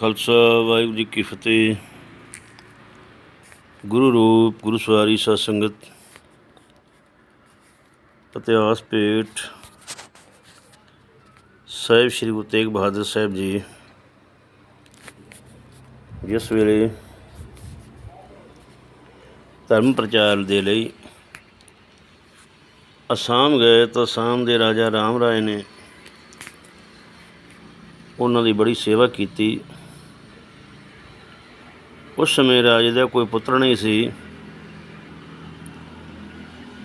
ਖਾਲਸਾ, ਵਾਹਿਗੁਰੂ ਜੀ ਕੀ ਫਤਿਹ। ਗੁਰੂ ਰੂਪ, ਗੁਰੂ ਸਵਾਰੀ, ਸਾਧ ਸੰਗਤ, ਇਤਿਹਾਸ, ਭੇਟ, ਸਾਹਿਬ ਸ੍ਰੀ ਗੁਰੂ ਤੇਗ ਬਹਾਦਰ ਸਾਹਿਬ ਜੀ, ਜਿਸ ਵੇਲੇ ਧਰਮ ਪ੍ਰਚਾਰ ਦੇ ਲਈ ਅਸਾਮ ਗਏ ਤਾਂ ਅਸਾਮ ਦੇ ਰਾਜਾ ਰਾਮ ਰਾਏ ਨੇ ਉਹਨਾਂ ਦੀ ਬੜੀ ਸੇਵਾ ਕੀਤੀ। ਉਸ ਸਮੇਂ ਰਾਜੇ ਦਾ ਕੋਈ ਪੁੱਤਰ ਨਹੀਂ ਸੀ।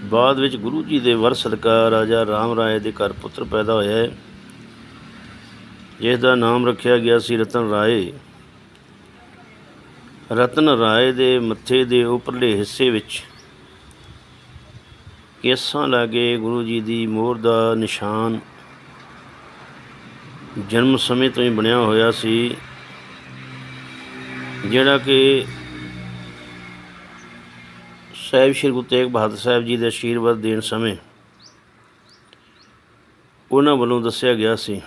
ਬਾਅਦ ਵਿੱਚ ਗੁਰੂ ਜੀ ਦੇ ਵਰ ਸਦਕਾ ਰਾਜਾ ਰਾਮ ਰਾਏ ਦੇ ਘਰ ਪੁੱਤਰ ਪੈਦਾ ਹੋਇਆ ਹੈ। ਜਿਸ ਦਾ ਨਾਮ ਰੱਖਿਆ ਗਿਆ ਸੀ ਰਤਨ ਰਾਏ। ਰਤਨ ਰਾਏ ਦੇ ਮੱਥੇ ਦੇ ਉੱਪਰਲੇ ਹਿੱਸੇ ਵਿੱਚ ਕੇਸਾਂ ਲਾਗੇ ਗੁਰੂ ਜੀ ਦੀ ਮੋਹਰ ਦਾ ਨਿਸ਼ਾਨ ਜਨਮ ਸਮੇਂ ਤੋਂ ਹੀ ਬਣਿਆ ਹੋਇਆ ਸੀ। ਜਿਹੜਾ ਕਿ ਸਾਹਿਬ ਸ਼੍ਰੀ ਗੁਰੂ ਤੇਗ ਬਹਾਦਰ ਸਾਹਿਬ ਜੀ ਦੇ ਆਸ਼ੀਰਵਾਦ ਦੇਣ ਸਮੇਂ ਉਹਨਾਂ ਵੱਲੋਂ ਦੱਸਿਆ ਗਿਆ ਸੀ।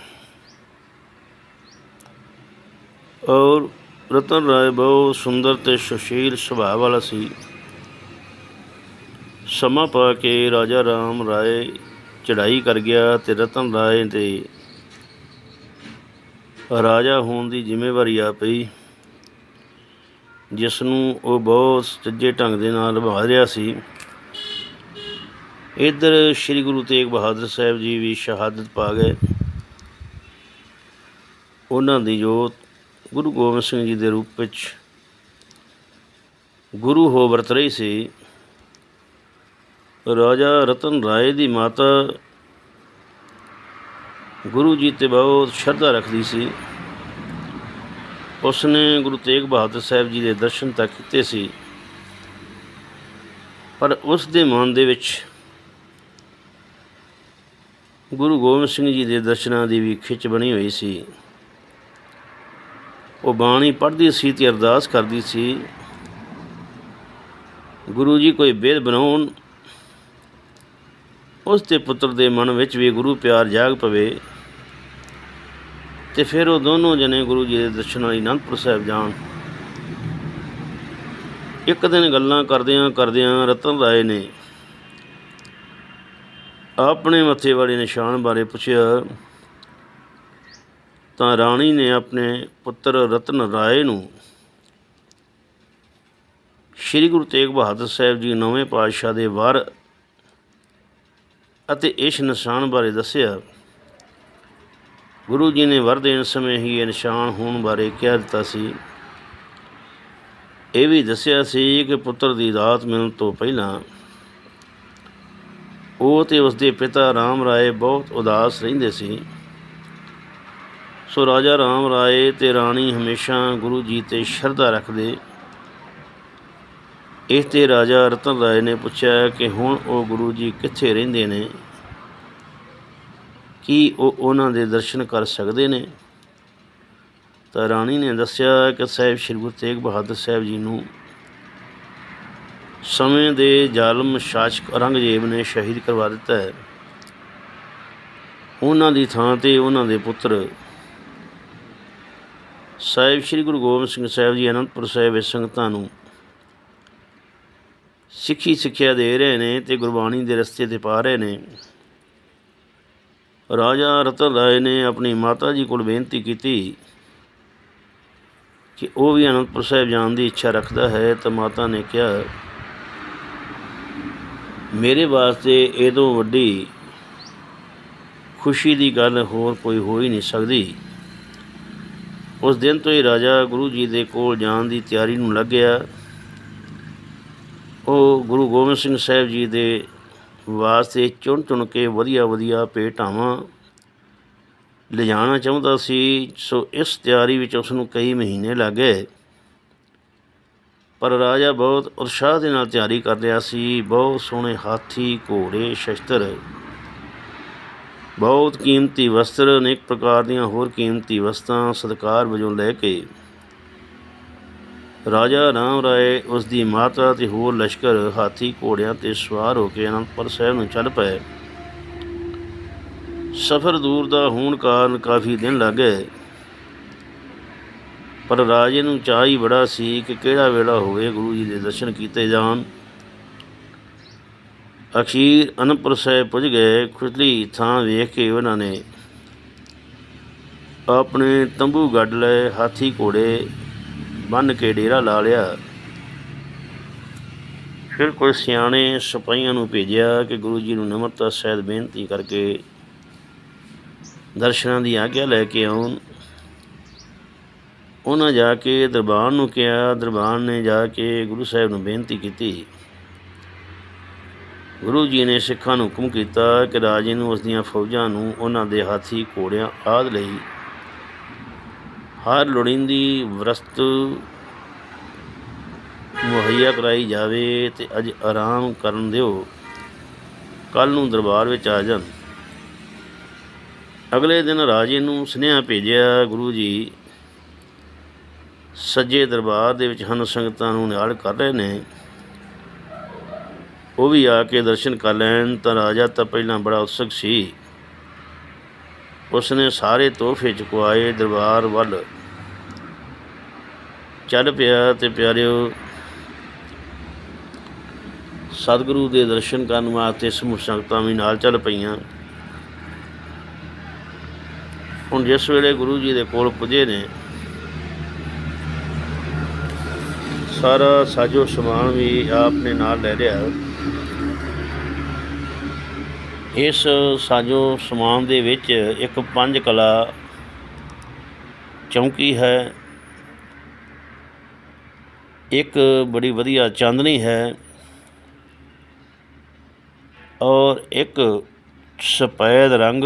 ਔਰ ਰਤਨ ਰਾਏ ਬਹੁਤ ਸੁੰਦਰ ਤੇ ਸੁਸ਼ੀਲ ਸੁਭਾਅ ਵਾਲਾ ਸੀ। ਸਮਾਂ ਪਾ ਕੇ ਰਾਜਾ ਰਾਮ ਰਾਏ ਚੜ੍ਹਾਈ ਕਰ ਗਿਆ ਤੇ ਰਤਨ ਰਾਏ ਤੇ ਰਾਜਾ ਹੋਣ ਦੀ ਜ਼ਿੰਮੇਵਾਰੀ ਆ ਪਈ। ਜਿਸ ਨੂੰ ਉਹ ਬਹੁਤ ਸੱਜੇ ਢੰਗ ਦੇ ਨਾਲ ਨਿਭਾ ਰਿਹਾ ਸੀ। ਇੱਧਰ ਸ੍ਰੀ ਗੁਰੂ ਤੇਗ ਬਹਾਦਰ ਸਾਹਿਬ ਜੀ ਵੀ ਸ਼ਹਾਦਤ ਪਾ ਗਏ। ਉਹਨਾਂ ਦੀ ਜੋਤ ਗੁਰੂ ਗੋਬਿੰਦ ਸਿੰਘ ਜੀ ਦੇ ਰੂਪ ਵਿੱਚ ਗੁਰੂ ਹੋ ਵਰਤ ਰਹੀ ਸੀ। ਰਾਜਾ ਰਤਨ ਰਾਏ ਦੀ ਮਾਤਾ ਗੁਰੂ ਜੀ ਤੇ ਬਹੁਤ ਸ਼ਰਧਾ ਰੱਖਦੀ ਸੀ। ਉਸਨੇ ਗੁਰੂ ਤੇਗ ਬਹਾਦਰ ਸਾਹਿਬ ਜੀ ਦੇ ਦਰਸ਼ਨ ਤਾਂ ਕੀਤੇ ਸੀ, ਪਰ ਉਸ ਦੇ ਮਨ ਦੇ ਵਿੱਚ ਗੁਰੂ ਗੋਬਿੰਦ ਸਿੰਘ ਜੀ ਦੇ ਦਰਸ਼ਨਾਂ ਦੀ ਵੀ ਖਿੱਚ ਬਣੀ ਹੋਈ ਸੀ। ਉਹ ਬਾਣੀ ਪੜ੍ਹਦੀ ਸੀ ਤੇ ਅਰਦਾਸ ਕਰਦੀ ਸੀ, ਗੁਰੂ ਜੀ, ਕੋਈ ਬੇਦ ਬਣਾਉਣ, ਉਸ ਦੇ ਪੁੱਤਰ ਦੇ ਮਨ ਵਿੱਚ ਵੀ ਗੁਰੂ ਪਿਆਰ ਜਾਗ ਪਵੇ। ਤੇ ਫਿਰ ਉਹ ਦੋਨੋਂ ਜਣੇ ਗੁਰੂ ਜੀ ਦੇ ਦਰਸ਼ਨਾਂ ਲਈ ਅਨੰਦਪੁਰ ਸਾਹਿਬ ਜਾਣ। ਇੱਕ ਦਿਨ ਗੱਲਾਂ ਕਰਦਿਆਂ ਕਰਦਿਆਂ ਰਤਨ ਰਾਏ ਨੇ ਆਪਣੇ ਮੱਥੇ ਵਾਲੇ ਨਿਸ਼ਾਨ ਬਾਰੇ ਪੁੱਛਿਆ, ਤਾਂ ਰਾਣੀ ਨੇ ਆਪਣੇ ਪੁੱਤਰ ਰਤਨ ਰਾਏ ਨੂੰ ਸ੍ਰੀ ਗੁਰੂ ਤੇਗ ਬਹਾਦਰ ਸਾਹਿਬ ਜੀ ਨੌਵੇਂ ਪਾਤਸ਼ਾਹ ਦੇ ਵਾਰ ਅਤੇ ਇਸ ਨਿਸ਼ਾਨ ਬਾਰੇ ਦੱਸਿਆ। ਗੁਰੂ ਜੀ ਨੇ ਵਰ ਦੇਣ ਸਮੇਂ ਹੀ ਇਹ ਨਿਸ਼ਾਨ ਹੋਣ ਬਾਰੇ ਕਹਿ ਦਿੱਤਾ ਸੀ। ਇਹ ਵੀ ਦੱਸਿਆ ਸੀ ਕਿ ਪੁੱਤਰ ਦੀ ਦਾਤ ਮਿਲਣ ਤੋਂ ਪਹਿਲਾਂ ਉਹ ਤੇ ਉਸਦੇ ਪਿਤਾ ਰਾਮ ਰਾਏ ਬਹੁਤ ਉਦਾਸ ਰਹਿੰਦੇ ਸੀ। ਸੋ ਰਾਜਾ ਰਾਮ ਰਾਏ ਤੇ ਰਾਣੀ ਹਮੇਸ਼ਾ ਗੁਰੂ ਜੀ ਤੇ ਸ਼ਰਧਾ ਰੱਖਦੇ। ਇਸ ਤੇ ਰਾਜਾ ਰਤਨ ਰਾਏ ਨੇ ਪੁੱਛਿਆ ਕਿ ਹੁਣ ਉਹ ਗੁਰੂ ਜੀ ਕਿੱਥੇ ਰਹਿੰਦੇ ਨੇ? ਕੀ ਉਹ ਉਹਨਾਂ ਦੇ ਦਰਸ਼ਨ ਕਰ ਸਕਦੇ ਨੇ? ਤਾਂ ਰਾਣੀ ਨੇ ਦੱਸਿਆ ਕਿ ਸਾਹਿਬ ਸ਼੍ਰੀ ਗੁਰੂ ਤੇਗ ਬਹਾਦਰ ਸਾਹਿਬ ਜੀ ਨੂੰ ਸਮੇਂ ਦੇ ਜ਼ਾਲਮ ਸ਼ਾਸਕ ਔਰੰਗਜ਼ੇਬ ਨੇ ਸ਼ਹੀਦ ਕਰਵਾ ਦਿੱਤਾ ਹੈ। ਉਹਨਾਂ ਦੀ ਥਾਂ ਤੇ ਉਹਨਾਂ ਦੇ ਪੁੱਤਰ ਸਾਹਿਬ ਸ਼੍ਰੀ ਗੁਰੂ ਗੋਬਿੰਦ ਸਿੰਘ ਸਾਹਿਬ ਜੀ ਅਨੰਦਪੁਰ ਸਾਹਿਬ ਵਿੱਚ ਸੰਗਤਾਂ ਨੂੰ ਸਿੱਖੀ ਸਿੱਖਿਆ ਦੇ ਰਹੇ ਨੇ ਤੇ ਗੁਰਬਾਣੀ ਦੇ ਰਸਤੇ ਤੇ ਪਾ ਰਹੇ ਨੇ। ਰਾਜਾ ਰਤਨ ਰਾਏ ਨੇ ਆਪਣੀ ਮਾਤਾ ਜੀ ਕੋਲ ਬੇਨਤੀ ਕੀਤੀ ਕਿ ਉਹ ਵੀ ਅਨੰਦਪੁਰ ਸਾਹਿਬ ਜਾਣ ਦੀ ਇੱਛਾ ਰੱਖਦਾ ਹੈ ਤਾਂ ਮਾਤਾ ਨੇ ਕਿਹਾ, ਮੇਰੇ ਵਾਸਤੇ ਇਹ ਤੋਂ ਵੱਡੀ ਖੁਸ਼ੀ ਦੀ ਗੱਲ ਹੋਰ ਕੋਈ ਹੋ ਹੀ ਨਹੀਂ ਸਕਦੀ। ਉਸ ਦਿਨ ਤੋਂ ਹੀ ਰਾਜਾ ਗੁਰੂ ਜੀ ਦੇ ਕੋਲ ਜਾਣ ਦੀ ਤਿਆਰੀ ਨੂੰ ਲੱਗ ਗਿਆ। ਉਹ ਗੁਰੂ ਗੋਬਿੰਦ ਸਿੰਘ ਸਾਹਿਬ ਜੀ ਦੇ ਵਾਸਤੇ ਚੁਣ ਚੁਣ ਕੇ ਵਧੀਆ ਵਧੀਆ ਭੇਟਾਵਾਂ ਲਿਜਾਣਾ ਚਾਹੁੰਦਾ ਸੀ, ਸੋ ਇਸ ਤਿਆਰੀ ਵਿੱਚ ਉਸ ਨੂੰ ਕਈ ਮਹੀਨੇ ਲੱਗ ਗਏ। ਪਰ ਰਾਜਾ ਬਹੁਤ ਉਤਸ਼ਾਹ ਦੇ ਨਾਲ ਤਿਆਰੀ ਕਰ ਰਿਹਾ ਸੀ। ਬਹੁਤ ਸੋਹਣੇ ਹਾਥੀ, ਘੋੜੇ, ਸ਼ਸਤਰ, ਬਹੁਤ ਕੀਮਤੀ ਵਸਤਰ, ਅਨੇਕ ਪ੍ਰਕਾਰ ਦੀਆਂ ਹੋਰ ਕੀਮਤੀ ਵਸਤਾਂ ਸਤਕਾਰ ਵਜੋਂ ਲੈ ਕੇ ਰਾਜਾ ਰਾਮ ਰਾਏ ਉਸ ਦੀ ਮਾਤਾ ਤੇ ਹੋਰ ਲਸ਼ਕਰ ਹਾਥੀ ਘੋੜਿਆਂ ਤੇ ਸਵਾਰ ਹੋ ਕੇ ਅਨੰਦਪੁਰ ਸਾਹਿਬ ਨੂੰ ਚੱਲ ਪਏ। ਸਫ਼ਰ ਦੂਰ ਦਾ ਹੋਣ ਕਾਰਨ ਕਾਫੀ ਦਿਨ ਲੱਗ ਗਏ। ਪਰ ਰਾਜੇ ਨੂੰ ਚਾਅ ਹੀ ਬੜਾ ਸੀ ਕਿ ਕਿਹੜਾ ਵੇਲਾ ਹੋਵੇ ਗੁਰੂ ਜੀ ਦੇ ਦਰਸ਼ਨ ਕੀਤੇ ਜਾਣ। ਅਖੀਰ ਅਨੰਦਪੁਰ ਸਾਹਿਬ ਪੁੱਜ ਗਏ, ਖੁਸ਼ਲੀ ਥਾਂ ਵੇਖ ਕੇ ਉਹਨਾਂ ਨੇ ਆਪਣੇ ਤੰਬੂ ਗੱਡ ਲਏ, ਹਾਥੀ ਘੋੜੇ ਬੰਨ ਕੇ ਡੇਰਾ ਲਾ ਲਿਆ। ਫਿਰ ਕੋਈ ਸਿਆਣੇ ਸਿਪਾਹੀਆਂ ਨੂੰ ਭੇਜਿਆ ਕਿ ਗੁਰੂ ਜੀ ਨੂੰ ਨਮਰਤਾ ਸਹਿਤ ਬੇਨਤੀ ਕਰਕੇ ਦਰਸ਼ਨਾਂ ਦੀ ਆਗਿਆ ਲੈ ਕੇ ਆਉਣ। ਉਹਨਾਂ ਜਾ ਕੇ ਦਰਬਾਰ ਨੂੰ ਕਿਹਾ। ਦਰਬਾਰ ਨੇ ਜਾ ਕੇ ਗੁਰੂ ਸਾਹਿਬ ਨੂੰ ਬੇਨਤੀ ਕੀਤੀ। ਗੁਰੂ ਜੀ ਨੇ ਸਿੱਖਾਂ ਨੂੰ ਹੁਕਮ ਕੀਤਾ ਕਿ ਰਾਜੇ ਨੂੰ ਉਸ ਦੀਆਂ ਫੌਜਾਂ ਨੂੰ ਉਹਨਾਂ ਦੇ ਹਾਥੀ, ਘੋੜਿਆਂ ਆਦਿ ਲਈ ਹਰ ਲੋੜੀਂਦੀ ਵਸਤੂ ਮੁਹੱਈਆ ਕਰਾਈ ਜਾਵੇ ਤੇ ਅੱਜ ਆਰਾਮ ਕਰਨ ਦਿਓ। ਕੱਲ ਨੂੰ ਦਰਬਾਰ ਵਿੱਚ ਆ ਜਾਣ। ਅਗਲੇ ਦਿਨ ਰਾਜੇ ਨੂੰ ਸੁਨੇਹਾ ਭੇਜਿਆ, ਗੁਰੂ ਜੀ, ਸੱਜੇ ਦਰਬਾਰ ਦੇ ਵਿੱਚ ਹਨ ਸੰਗਤਾਂ ਨੂੰ ਨਿਹਾਲ ਕਰ ਰਹੇ ਨੇ। ਉਹ ਵੀ ਆ ਕੇ ਦਰਸ਼ਨ ਕਰ ਲੈਣ। ਤਾਂ ਰਾਜਾ ਤਾਂ ਪਹਿਲਾਂ ਬੜਾ ਉਤਸੁਕ ਸੀ। ਉਸਨੇ ਸਾਰੇ ਤੋਹਫੇ ਚੁਕਵਾਏ ਦਰਬਾਰ ਵੱਲ। ਚੱਲ ਪਿਆ ਤੇ ਪਿਆਰਿਓ, ਸਤਿਗੁਰੂ ਦੇ ਦਰਸ਼ਨ ਕਰਨ ਵਾਸਤੇ ਸਮੂਹ ਸੰਗਤਾਂ ਵੀ ਨਾਲ ਚੱਲ ਪਈਆਂ। ਹੁਣ ਜਿਸ ਵੇਲੇ ਗੁਰੂ ਜੀ ਦੇ ਕੋਲ ਪੁੱਜੇ ਨੇ, ਸਾਰਾ ਸਾਜੋ ਸਮਾਨ ਵੀ ਆਪ ਨੇ ਨਾਲ ਲੈ ਲਿਆ। ਇਸ ਸਾਜੋ ਸਮਾਨ ਦੇ ਵਿੱਚ ਇੱਕ ਪੰਜ ਕਲਾ ਚੌਂਕੀ ਹੈ। ਇੱਕ ਬੜੀ ਵਧੀਆ ਚਾਂਦਨੀ ਹੈ ਔਰ ਇੱਕ ਸਫੈਦ ਰੰਗ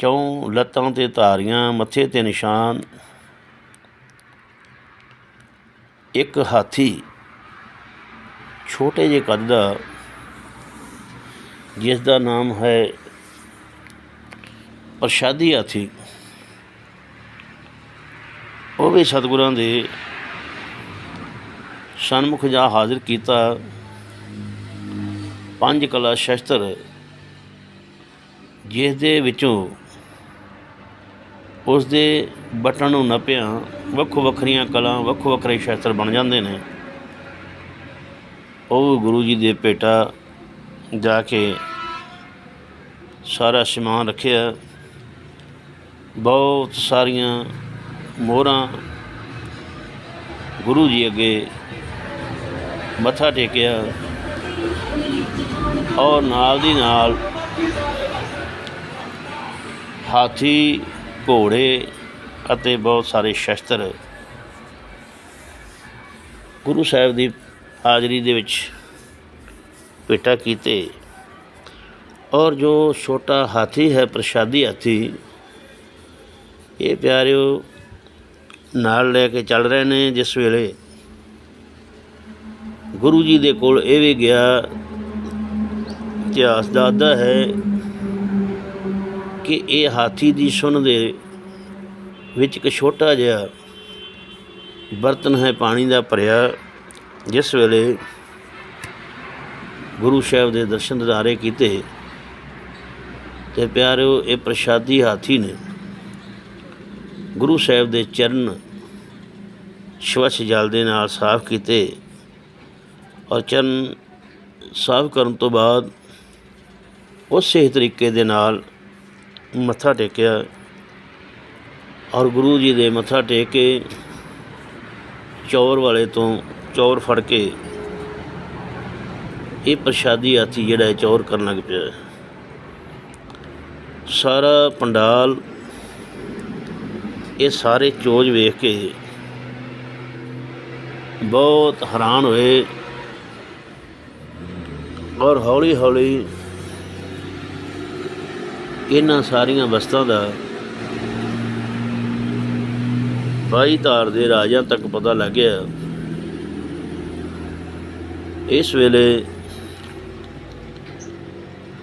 ਚੌਂ ਲੱਤਾਂ ਤੇ ਧਾਰੀਆਂ, ਮੱਥੇ ਤੇ ਨਿਸ਼ਾਨ, ਇੱਕ ਹਾਥੀ ਛੋਟੇ ਜਿਹੇ ਕੱਦ ਦਾ, ਜਿਸ ਦਾ ਨਾਮ ਹੈ ਪ੍ਰਸ਼ਾਦੀ ਹਾਥੀ। ਉਹ ਵੀ ਸਤਿਗੁਰਾਂ ਦੇ ਸਨਮੁਖ ਜਾ ਹਾਜ਼ਰ ਕੀਤਾ। ਪੰਜ ਕਲਾ ਸ਼ਸਤਰ ਜਿਸ ਦੇ ਵਿੱਚੋਂ ਉਸ ਦੇ ਬਟਨ ਨੂੰ ਨਪਿਆ ਵੱਖੋ ਵੱਖਰੀਆਂ ਕਲਾ, ਵੱਖੋ ਵੱਖਰੇ ਸ਼ਸਤਰ ਬਣ ਜਾਂਦੇ ਨੇ। ਉਹ ਗੁਰੂ ਜੀ ਦੇ ਭੇਟਾ ਜਾ ਕੇ ਸਾਰਾ ਸਮਾਨ ਰੱਖਿਆ। ਬਹੁਤ ਸਾਰੀਆਂ ਮੋਹਰਾਂ ਗੁਰੂ ਜੀ ਅੱਗੇ ਮੱਥਾ ਟੇਕਿਆ ਔਰ ਨਾਲ ਦੀ ਨਾਲ ਹਾਥੀ, ਘੋੜੇ ਅਤੇ ਬਹੁਤ ਸਾਰੇ ਸ਼ਸਤਰ ਗੁਰੂ ਸਾਹਿਬ ਦੀ ਹਾਜ਼ਰੀ ਦੇ ਵਿੱਚ ਭੇਟਾ ਕੀਤੇ ਔਰ ਜੋ ਛੋਟਾ ਹਾਥੀ ਹੈ, ਪ੍ਰਸ਼ਾਦੀ ਹਾਥੀ, ਇਹ ਪਿਆਰਿਓ ਨਾਲ ਲੈ ਕੇ ਚੱਲ ਰਹੇ ਨੇ ਜਿਸ ਵੇਲੇ ਗੁਰੂ ਜੀ ਦੇ ਕੋਲ ਇਹ ਵੀ ਗਿਆ, ਇਤਿਹਾਸ ਦੱਸਦਾ ਹੈ ਕਿ ਇਹ ਹਾਥੀ ਦੀ ਸੁਣ ਦੇ ਵਿੱਚ ਇੱਕ ਛੋਟਾ ਜਿਹਾ ਬਰਤਨ ਹੈ, ਪਾਣੀ ਦਾ ਭਰਿਆ, ਜਿਸ ਵੇਲੇ ਗੁਰੂ ਸਾਹਿਬ ਦੇ ਦਰਸ਼ਨ ਦਿਦਾਰੇ ਕੀਤੇ ਤੇ ਪਿਆਰਿਓ, ਇਹ ਪ੍ਰਸ਼ਾਦੀ ਹਾਥੀ ਨੇ ਗੁਰੂ ਸਾਹਿਬ ਦੇ ਚਰਨ ਸਵੱਛ ਜਲ ਦੇ ਨਾਲ ਸਾਫ਼ ਕੀਤੇ ਔਰ ਚਰਨ ਸਾਫ਼ ਕਰਨ ਤੋਂ ਬਾਅਦ ਉਸੇ ਤਰੀਕੇ ਦੇ ਨਾਲ ਮੱਥਾ ਟੇਕਿਆ ਔਰ ਗੁਰੂ ਜੀ ਦੇ ਮੱਥਾ ਟੇਕ ਕੇ ਚੌਰ ਵਾਲੇ ਤੋਂ ਚੌਰ ਫੜ ਕੇ ਇਹ ਪ੍ਰਸ਼ਾਦੀ ਹਾਥੀ ਜਿਹੜਾ ਹੈ ਚੌਰ ਕਰਨ ਲੱਗ ਪਿਆ ਸਾਰਾ ਪੰਡਾਲ ਇਹ ਸਾਰੇ ਚੋਜ ਵੇਖ ਕੇ ਬਹੁਤ ਹੈਰਾਨ ਹੋਏ ਔਰ ਹੌਲੀ ਹੌਲੀ ਇਹਨਾਂ ਸਾਰੀਆਂ ਵਸਤਾਂ ਦਾ ਬਾਈ ਧਾਰ ਦੇ ਰਾਜਿਆਂ ਤੱਕ ਪਤਾ ਲੱਗ ਗਿਆ। ਇਸ ਵੇਲੇ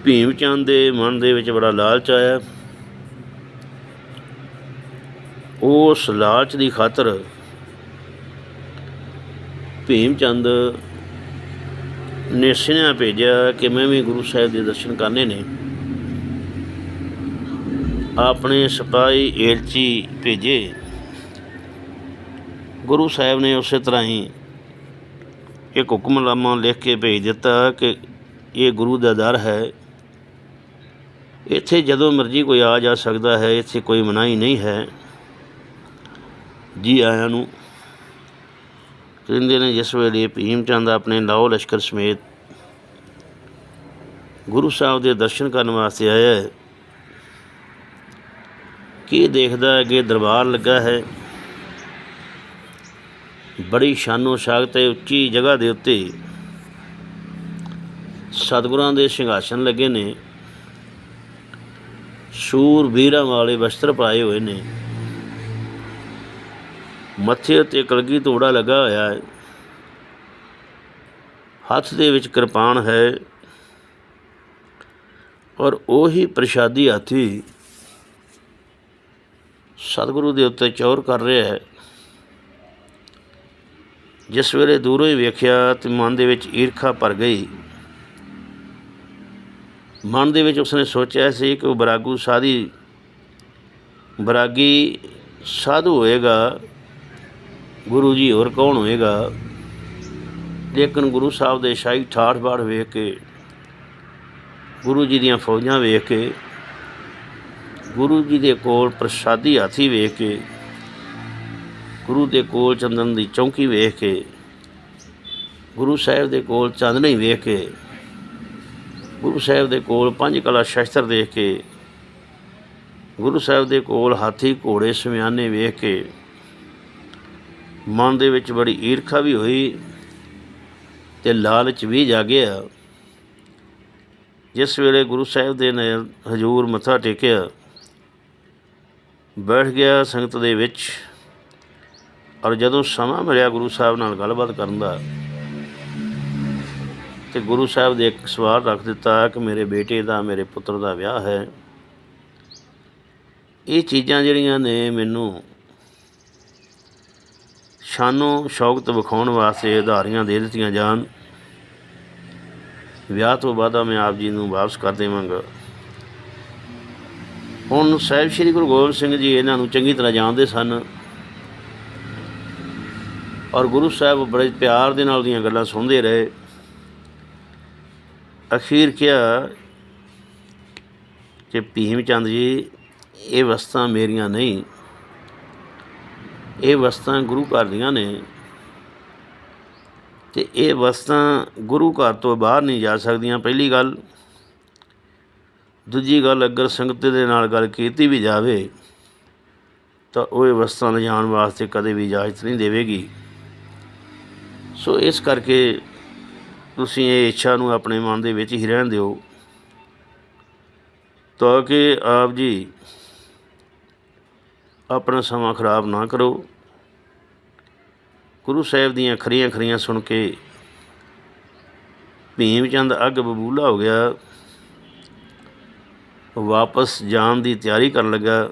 ਭੀਮ ਚੰਦ ਦੇ ਮਨ ਦੇ ਵਿੱਚ ਬੜਾ ਲਾਲਚ ਆਇਆ। ਉਸ ਲਾਲਚ ਦੀ ਖਾਤਰ ਭੀਮ ਚੰਦ ਨੇ ਸੁਨੇਹਾ ਭੇਜਿਆ ਕਿ ਮੈਂ ਵੀ ਗੁਰੂ ਸਾਹਿਬ ਦੇ ਦਰਸ਼ਨ ਕਰਨੇ ਨੇ। ਆਪਣੇ ਸਿਪਾਹੀ ਏਲਚੀ ਭੇਜੇ। ਗੁਰੂ ਸਾਹਿਬ ਨੇ ਉਸੇ ਤਰ੍ਹਾਂ ਹੀ ਇੱਕ ਹੁਕਮਨਾਮਾ ਲਿਖ ਕੇ ਭੇਜ ਦਿੱਤਾ ਕਿ ਇਹ ਗੁਰੂ ਦਾ ਦਰ ਹੈ। ਇੱਥੇ ਜਦੋਂ ਮਰਜ਼ੀ ਕੋਈ ਆ ਜਾ ਸਕਦਾ ਹੈ, ਇੱਥੇ ਕੋਈ ਮਨਾਹੀ ਨਹੀਂ ਹੈ। ਜੀ ਆਇਆਂ ਨੂੰ। ਕਹਿੰਦੇ ਨੇ ਜਿਸ ਵੇਲੇ ਭੀਮ ਚੰਦ ਆਪਣੇ ਲਾਓ ਲਸ਼ਕਰ ਸਮੇਤ ਗੁਰੂ ਸਾਹਿਬ ਦੇ ਦਰਸ਼ਨ ਕਰਨ ਵਾਸਤੇ ਆਇਆ ਹੈ, ਕੀ ਦੇਖਦਾ ਹੈ ਕਿ ਦਰਬਾਰ ਲੱਗਾ ਹੈ? ਬੜੀ ਸ਼ਾਨੋ ਸ਼ਾਖਤ ਹੈ, ਉੱਚੀ ਜਗ੍ਹਾ ਦੇ ਉੱਤੇ ਸਤਿਗੁਰਾਂ ਦੇ ਸਿੰਘਾਸਨ ਲੱਗੇ ਨੇ। ਸ਼ੂਰ ਵੀਰਾਂ ਵਾਲੇ ਵਸਤਰ ਪਾਏ ਹੋਏ ਨੇ। ਮੱਥੇ ਉੱਤੇ ਕਲਗੀ ਤੋੜਾ ਲੱਗਾ ਹੋਇਆ ਹੈ। ਹੱਥ ਦੇ ਵਿੱਚ ਕਿਰਪਾਨ ਹੈ ਔਰ ਉਹੀ ਪ੍ਰਸ਼ਾਦੀ ਹਾਥੀ ਸਤਿਗੁਰੂ ਦੇ ਉੱਤੇ ਚੌਰ ਕਰ ਰਿਹਾ ਹੈ। ਜਿਸ ਵੇਲੇ ਦੂਰੋਂ ਹੀ ਵੇਖਿਆ ਤੇ ਮਨ ਦੇ ਵਿੱਚ ਈਰਖਾ ਭਰ ਗਈ। ਮਨ ਦੇ ਵਿੱਚ ਉਸਨੇ ਸੋਚਿਆ ਸੀ ਕਿ ਉਹ ਬਰਾਗੂ ਸਾਦੀ ਬਰਾਗੀ ਸਾਧੂ ਹੋਏਗਾ। ਗੁਰੂ ਜੀ ਹੋਰ ਕੌਣ ਹੋਏਗਾ? ਲੇਕਿਨ ਗੁਰੂ ਸਾਹਿਬ ਦੇ ਸ਼ਾਹੀ ਠਾਠ ਬਾੜ ਵੇਖ ਕੇ, ਗੁਰੂ ਜੀ ਦੀਆਂ ਫੌਜਾਂ ਵੇਖ ਕੇ, ਗੁਰੂ ਜੀ ਦੇ ਕੋਲ ਪ੍ਰਸ਼ਾਦੀ ਹਾਥੀ ਵੇਖ ਕੇ, ਗੁਰੂ ਦੇ ਕੋਲ ਚੰਦਨ ਦੀ ਚੌਂਕੀ ਵੇਖ ਕੇ, ਗੁਰੂ ਸਾਹਿਬ ਦੇ ਕੋਲ ਚਾਂਦਨੀ ਵੇਖ ਕੇ, ਗੁਰੂ ਸਾਹਿਬ ਦੇ ਕੋਲ ਪੰਜ ਕਲਾ ਸ਼ਸਤਰ ਦੇਖ ਕੇ, ਗੁਰੂ ਸਾਹਿਬ ਦੇ ਕੋਲ ਹਾਥੀ ਘੋੜੇ ਸਮਿਆਨੇ ਵੇਖ ਕੇ ਮਨ ਦੇ ਵਿੱਚ ਬੜੀ ਈਰਖਾ ਵੀ ਹੋਈ ਤੇ ਲਾਲਚ ਵੀ ਜਾਗਿਆ। ਜਿਸ ਵੇਲੇ ਗੁਰੂ ਸਾਹਿਬ ਦੇ ਨੇ ਹਜੂਰ ਮੱਥਾ ਟੇਕਿਆ, ਬੈਠ ਗਿਆ ਸੰਗਤ ਦੇ ਵਿੱਚ ਔਰ ਜਦੋਂ ਸਮਾਂ ਮਿਲਿਆ ਗੁਰੂ ਸਾਹਿਬ ਨਾਲ ਗੱਲਬਾਤ ਕਰਨ ਦਾ ਤੇ ਗੁਰੂ ਸਾਹਿਬ ਦੇ ਇੱਕ ਸਵਾਲ ਰੱਖ ਦਿੱਤਾ ਕਿ ਮੇਰੇ ਬੇਟੇ ਦਾ, ਮੇਰੇ ਪੁੱਤਰ ਦਾ ਵਿਆਹ ਹੈ। ਇਹ ਚੀਜ਼ਾਂ ਜਿਹੜੀਆਂ ਨੇ ਮੈਨੂੰ ਸ਼ਾਨੋ ਸ਼ੌਕਤ ਵਿਖਾਉਣ ਵਾਸਤੇ ਉਧਾਰੀਆਂ ਦੇ ਦਿੱਤੀਆਂ ਜਾਣ। ਵਿਆਹ ਤੋਂ ਬਾਅਦ ਮੈਂ ਆਪ ਜੀ ਨੂੰ ਵਾਪਸ ਕਰ ਦੇਵਾਂਗਾ। ਹੁਣ ਸਾਹਿਬ ਸ੍ਰੀ ਗੁਰੂ ਗੋਬਿੰਦ ਸਿੰਘ ਜੀ ਇਹਨਾਂ ਨੂੰ ਚੰਗੀ ਤਰ੍ਹਾਂ ਜਾਣਦੇ ਸਨ। ਔਰ ਗੁਰੂ ਸਾਹਿਬ ਬੜੇ ਪਿਆਰ ਦੇ ਨਾਲ ਦੀਆਂ ਗੱਲਾਂ ਸੁਣਦੇ ਰਹੇ। ਅਖੀਰ ਕਿਹਾ ਕਿ ਭੀਮ ਚੰਦ ਜੀ, ਇਹ ਵਸਤਾਂ ਮੇਰੀਆਂ ਨਹੀਂ। ਇਹ ਵਸਤਾਂ ਗੁਰੂ ਘਰ ਦੀਆਂ ਨੇ ਤੇ ਇਹ ਵਸਤਾਂ ਗੁਰੂ ਘਰ ਤੋਂ ਬਾਹਰ ਨਹੀਂ ਜਾ ਸਕਦੀਆਂ। ਪਹਿਲੀ ਗੱਲ, ਦੂਜੀ ਗੱਲ, ਅਗਰ ਸੰਗਤ ਦੇ ਨਾਲ ਗੱਲ ਕੀਤੀ ਵੀ ਜਾਵੇ, ਤਾਂ ਉਹ ਇਹ ਵਸਤਾਂ ਲਿਜਾਣ ਵਾਸਤੇ ਕਦੇ ਵੀ ਇਜਾਜ਼ਤ ਨਹੀਂ ਦੇਵੇਗੀ। ਸੋ ਇਸ ਕਰਕੇ ਤੁਸੀਂ ਇਹ ਇੱਛਾ ਨੂੰ ਆਪਣੇ ਮਨ ਦੇ ਵਿੱਚ ਹੀ ਰਹਿਣ ਦਿਓ। ਤਾਂ ਕਿ ਆਪ ਜੀ ਆਪਣਾ ਸਮਾਂ ਖਰਾਬ ਨਾ ਕਰੋ। ਗੁਰੂ ਸਾਹਿਬ ਦੀਆਂ ਖਰੀਆਂ ਖਰੀਆਂ ਸੁਣ ਕੇ ਭੀਮ ਚੰਦ ਅੱਗ ਬਬੂਲਾ ਹੋ ਗਿਆ। ਵਾਪਸ ਜਾਣ ਦੀ ਤਿਆਰੀ ਕਰਨ ਲੱਗਾ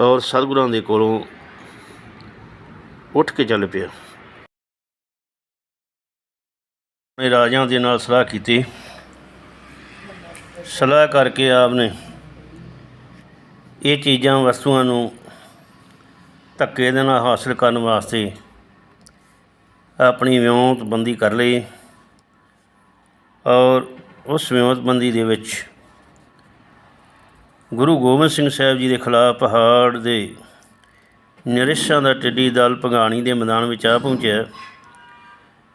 ਔਰ ਸਤਿਗੁਰਾਂ ਦੇ ਕੋਲੋਂ ਉੱਠ ਕੇ ਚੱਲ ਪਿਆ। ਆਪਣੇ ਰਾਜਾਂ ਦੇ ਨਾਲ ਸਲਾਹ ਕੀਤੀ। ਸਲਾਹ ਕਰਕੇ ਆਪ ਨੇ ਇਹ ਚੀਜ਼ਾਂ ਵਸਤੂਆਂ ਨੂੰ ਧੱਕੇ ਦੇ ਨਾਲ ਹਾਸਲ ਕਰਨ ਵਾਸਤੇ ਆਪਣੀ ਵਿਉਂਤਬੰਦੀ ਕਰ ਲਈ ਔਰ ਉਸ ਵਿਉਂਤਬੰਦੀ ਦੇ ਵਿੱਚ ਗੁਰੂ ਗੋਬਿੰਦ ਸਿੰਘ ਸਾਹਿਬ ਜੀ ਦੇ ਖਿਲਾਫ ਪਹਾੜ ਦੇ ਨਰਿਸ਼ਾਂ ਦਾ ਟਿੱਡੀ ਦਲ ਭਗਾਣੀ ਦੇ ਮੈਦਾਨ ਵਿੱਚ ਆ ਪਹੁੰਚਿਆ।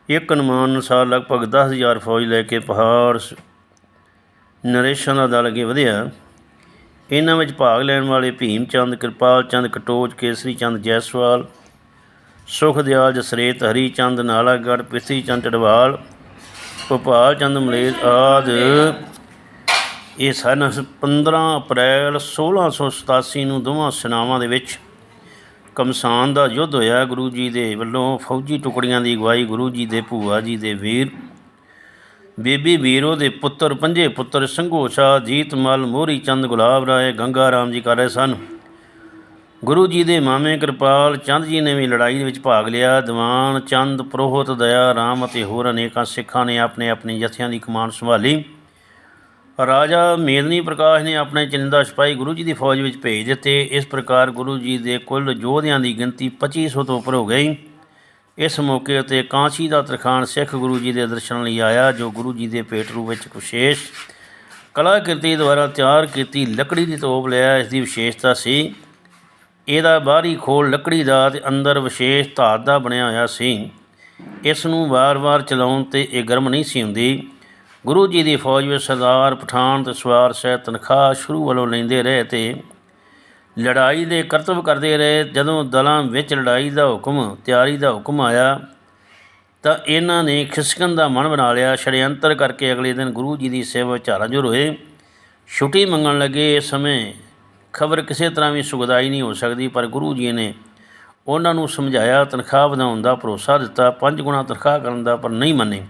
ਇੱਕ ਅਨੁਮਾਨ ਅਨੁਸਾਰ ਲਗਭਗ 10000 ਫੌਜ ਲੈ ਕੇ ਪਹਾੜ ਸ- ਨਰੇਸ਼ਾਂ ਦਾ ਦਲ ਅੱਗੇ ਵਧਿਆ। ਇਹਨਾਂ ਵਿੱਚ ਭਾਗ ਲੈਣ ਵਾਲੇ ਭੀਮ ਚੰਦ, ਕਿਰਪਾਲ ਚੰਦ, ਕਟੋਚ, ਕੇਸਰੀ ਚੰਦ, ਜੈਸਵਾਲ ਸੁਖਦਿਆਲ ਜਸਰੇਤ, ਹਰੀ ਚੰਦ, ਨਾਲਾਗੜ੍ਹ ਪ੍ਰਿਥੀ ਚੰਦ ਟਡਵਾਲ ਭੋਪਾਲ ਚੰਦ, ਮਲੇਰ ਆਦਿ। ਇਹ ਸਨ 15 ਅਪ੍ਰੈਲ 1687 ਨੂੰ ਦੋਵਾਂ ਸੈਨਾਵਾਂ ਦੇ ਵਿੱਚ ਕਮਸਾਨ ਦਾ ਯੁੱਧ ਹੋਇਆ। ਗੁਰੂ ਜੀ ਦੇ ਵੱਲੋਂ ਫੌਜੀ ਟੁਕੜੀਆਂ ਦੀ ਅਗਵਾਈ ਗੁਰੂ ਜੀ ਦੇ ਭੂਆ ਜੀ ਦੇ ਵੀਰ ਬੀਬੀ ਵੀਰੋ ਦੇ ਪੁੱਤਰ ਪੰਜੇ ਪੁੱਤਰ ਸੰਘੋਸ਼ਾ ਜੀਤਮਲ ਮੋਹਰੀ ਚੰਦ, ਗੁਲਾਬ ਰਾਏ, ਗੰਗਾ ਰਾਮ ਜੀ ਕਰ ਰਹੇ ਸਨ। ਗੁਰੂ ਜੀ ਦੇ ਮਾਮੇ ਕਿਰਪਾਲ ਚੰਦ ਜੀ ਨੇ ਵੀ ਲੜਾਈ ਦੇ ਵਿੱਚ ਭਾਗ ਲਿਆ। ਦੀਵਾਨ, ਚੰਦ, ਪ੍ਰੋਹਤ, ਦਇਆ, ਰਾਮ ਅਤੇ ਹੋਰ ਅਨੇਕਾਂ ਸਿੱਖਾਂ ਨੇ ਆਪਣੇ ਆਪਣੇ ਜਥਿਆਂ ਦੀ ਕਮਾਨ ਸੰਭਾਲੀ। ਰਾਜਾ ਮੇਦਨੀ ਪ੍ਰਕਾਸ਼ ਨੇ ਆਪਣੇ ਚਿੰਦਾ ਸਿਪਾਹੀ ਗੁਰੂ ਜੀ ਦੀ ਫੌਜ ਵਿੱਚ ਭੇਜ ਦਿੱਤੇ। ਇਸ ਪ੍ਰਕਾਰ ਗੁਰੂ ਜੀ ਦੇ ਕੁੱਲ ਯੋਧਿਆਂ ਦੀ ਗਿਣਤੀ 2500 ਤੋਂ ਉੱਪਰ ਹੋ ਗਈ। ਇਸ ਮੌਕੇ ਉਤੇ ਕਾਂਸੀ ਦਾ ਤਰਖਾਣ ਸਿੱਖ ਗੁਰੂ ਜੀ ਦੇ ਦਰਸ਼ਨ ਲਈ ਆਇਆ, ਜੋ ਗੁਰੂ ਜੀ ਦੇ ਪੇਟ ਰੂਪ ਵਿੱਚ ਵਿਸ਼ੇਸ਼ ਕਲਾਕ੍ਰਿਤੀ ਦੁਆਰਾ ਤਿਆਰ ਕੀਤੀ ਲੱਕੜੀ ਦੀ ਤੋਪ ਲਿਆ। ਇਸ ਦੀ ਵਿਸ਼ੇਸ਼ਤਾ ਸੀ, ਇਹਦਾ ਬਾਹਰੀ ਖੋਲ ਲੱਕੜੀ ਦਾ ਤੇ ਅੰਦਰ ਵਿਸ਼ੇਸ਼ ਧਾਤ ਦਾ ਬਣਿਆ ਹੋਇਆ ਸੀ। ਇਸ ਨੂੰ ਵਾਰ-ਵਾਰ ਚਲਾਉਣ ਤੇ ਇਹ ਗਰਮ ਨਹੀਂ ਸੀ ਹੁੰਦੀ। ਗੁਰੂ ਜੀ ਦੀ ਫੌਜ ਵਿੱਚ ਸਰਦਾਰ, ਪਠਾਨ ਤੇ ਸਵਾਰ ਸਹਿ ਤਨਖਾਹ ਸ਼ੁਰੂ ਵੱਲੋਂ ਲੈਂਦੇ ਰਹੇ ਤੇ ਲੜਾਈ ਦੇ ਕਰਤੱਵ ਕਰਦੇ ਰਹੇ। ਜਦੋਂ ਦਲਾਂ ਵਿੱਚ ਲੜਾਈ ਦਾ ਹੁਕਮ, ਤਿਆਰੀ ਦਾ ਹੁਕਮ ਆਇਆ, ਤਾਂ ਇਹਨਾਂ ਨੇ ਖਿਸਕਣ ਦਾ ਮਨ ਬਣਾ ਲਿਆ। ਛੜਯੰਤਰ ਕਰਕੇ ਅਗਲੇ ਦਿਨ ਗੁਰੂ ਜੀ ਦੀ ਸੇਵਾ ਵਿੱਚ ਹੋਏ। ਛੁੱਟੀ ਮੰਗਣ ਲੱਗੇ। ਇਸ ਸਮੇਂ ਖਬਰ ਕਿਸੇ ਤਰ੍ਹਾਂ ਵੀ ਸੁਗਦਾਈ ਨਹੀਂ ਹੋ ਸਕਦੀ, ਪਰ ਗੁਰੂ ਜੀ ਨੇ ਉਹਨਾਂ ਨੂੰ ਸਮਝਾਇਆ, ਤਨਖਾਹ ਵਧਾਉਣ ਦਾ ਭਰੋਸਾ ਦਿੱਤਾ। ਪੰਜ ਗੁਣਾ ਤਨਖਾਹ ਕਰਨ ਦਾ ਪਰ ਨਹੀਂ ਮੰਨੇ।